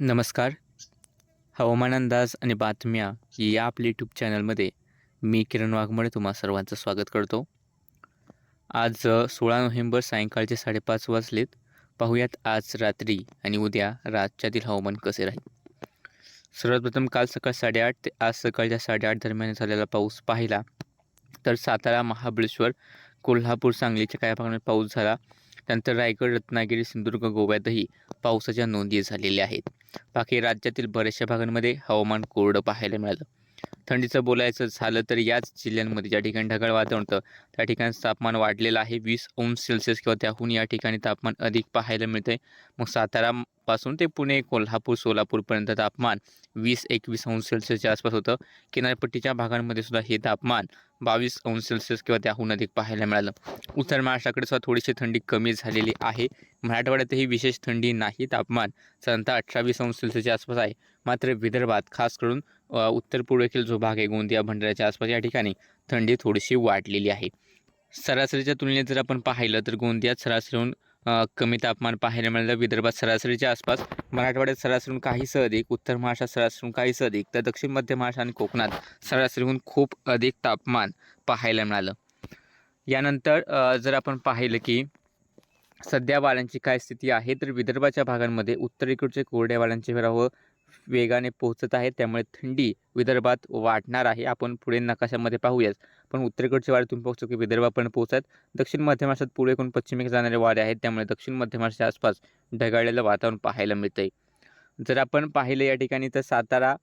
नमस्कार. हवामान अंदाज आणि बातम्या या आपल्या यूट्यूब चॅनलमध्ये मी किरण वाघमोडे तुम्हा सर्वांचं स्वागत करतो. आज सोळा नोव्हेंबर सायंकाळचे साडेपाच वाजलेत. पाहूयात आज रात्री आणि उद्या राज्यातील हवामान कसे राहील? सर्वप्रथम काल सकाळ साडेआठ ते आज सकाळच्या साडेआठ दरम्यान झालेला पाऊस पाहिला तर सातारा महाबळेश्वर कोल्हापूर सांगलीच्या काही भागांमध्ये पाऊस झाला. त्यानंतर रायगड रत्नागिरी सिंधुदुर्ग गोव्यातही पावसाच्या नोंदी झालेल्या आहेत. बाकी राज्यातील बऱ्याचशा भागांमध्ये हवामान कोरडं पाहायला मिळालं. थंडीचं बोलायचं झालं तर याच जिल्ह्यांमध्ये ज्या ठिकाणी ढगाळ वातावरण होतं त्या ठिकाणी तापमान वाढलेलं आहे. वीस अंश सेल्सिअस किंवा त्याहून या ठिकाणी तापमान अधिक पाहायला मिळतंय. मग सातारापासून ते पुणे कोल्हापूर सोलापूरपर्यंत तापमान वीस एकवीस अंश सेल्सिअसच्या आसपास होतं. किनारपट्टीच्या भागांमध्ये सुद्धा हे तापमान बावीस अंश सेल्सिअस किंवा त्याहून अधिक पाहायला मिळालं. उत्तर महाराष्ट्राकडे सुद्धा थोडीशी थंडी कमी झालेली आहे. मराठवाड्यातही विशेष थंडी नाही तापमान साधारणतः अठरावीस अंश सेल्सिअसच्या आसपास आहे. मात्र विदर्भात खास करून उत्तर पूर्वेकडील जो भाग आहे गोंदिया भंडाऱ्याच्या आसपास या ठिकाणी थंडी थोडीशी वाढलेली आहे. सरासरीच्या तुलनेत जर आपण पाहिलं तर गोंदियात सरासरीहून कमी तापमान पाहायला मिळालं विदर्भात सरासरीच्या आसपास. मराठवाड्यात सरासरीहून काहीसं अधिक उत्तर महाराष्ट्रात सरासरीहून काहीसं अधिक तर दक्षिण मध्य महाराष्ट्र आणि कोकणात सरासरीहून खूप अधिक तापमान पाहायला मिळालं. यानंतर जर आपण पाहिलं की सध्या वाऱ्यांची काय स्थिती आहे तर विदर्भाच्या भागांमध्ये उत्तरेकडचे कोरड्या वाऱ्यांचे प्रवाह वेगाने पोहोचत आहे. त्यामुळे थंडी विदर्भात वाढणार आहे. आपण पुढे नकाशामध्ये पाहूयाच पण उत्तरेकडचे वारे तुम्ही पाहू शकतो की विदर्भापर्यंत पोहोचत. दक्षिण मध्य महाराष्ट्रात पुढेकडून पश्चिमेकडे जाणारे वारे आहेत. त्यामुळे दक्षिण मध्य महाराष्ट्राच्या आसपास ढगाळलेलं वातावरण पाहायला मिळतंय. जर आपण पाहिलं या ठिकाणी तर सातारा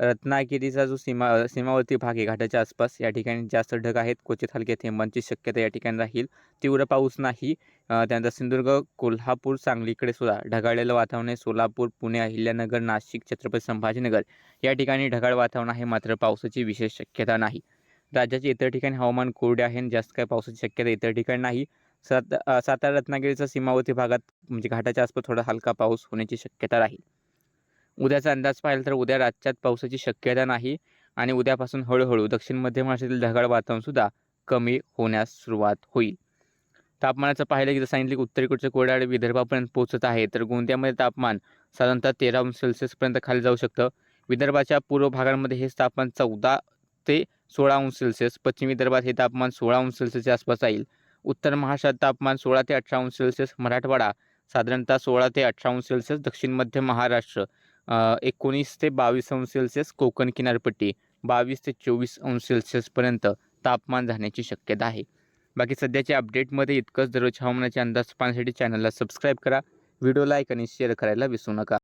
रत्नागिरीचा जो सीमा सीमावर्ती भाग आहे घाटाच्या आसपास या ठिकाणी जास्त ढग आहेत. क्वचित हलक्या थेंबांची शक्यता या ठिकाणी राहील. तीव्र पाऊस नाही. त्यानंतर सिंधुदुर्ग कोल्हापूर सांगलीकडे सुद्धा ढगाळलेलं वातावरण आहे. सोलापूर पुणे अहिल्यानगर नाशिक छत्रपती संभाजीनगर या ठिकाणी ढगाळ वातावरण आहे. मात्र पावसाची विशेष शक्यता नाही. राज्याच्या इतर ठिकाणी हवामान कोरडे आहे जास्त काय पावसाची शक्यता इतर ठिकाणी नाही. सात सातारा रत्नागिरीचा सीमावर्ती भागात म्हणजे घाटाच्या आसपास थोडा हलका पाऊस होण्याची शक्यता राहील. उद्याचा अंदाज पाहिला तर उद्या राज्यात पावसाची शक्यता नाही आणि उद्यापासून हळूहळू दक्षिण मध्य महाराष्ट्रातील ढगाळ वातावरणसुद्धा कमी होण्यास सुरुवात होईल. तापमानाचं पाहिलं की जर सांगितलं की उत्तरेकडचे कोरडाळे विदर्भापर्यंत पोहोचत आहे तर गोंदियामध्ये तापमान साधारणतः तेरा अंश सेल्सिअसपर्यंत खाली जाऊ शकतं. विदर्भाच्या पूर्व भागांमध्ये हे तापमान चौदा ते सोळा अंश सेल्सिअस पश्चिम विदर्भात हे तापमान सोळा अंश सेल्सिअसच्या आसपास राहील. उत्तर महाराष्ट्रात तापमान सोळा ते अठरा अंश सेल्सिअस मराठवाडा साधारणतः सोळा ते अठरा अंश सेल्सिअस दक्षिण मध्य महाराष्ट्र एकोणीस ते बावीस अंश सेल्सिअस कोकण किनारपट्टी बावीस ते चोवीस अंश सेल्सिअसपर्यंत तापमान जाण्याची शक्यता आहे. बाकी सध्याच्या अपडेटमध्ये इतकंच. दररोज हवामानाचे अंदाज पाहण्यासाठी चॅनलला सबस्क्राईब करा. व्हिडिओ लाईक आणि शेअर करायला विसरू नका.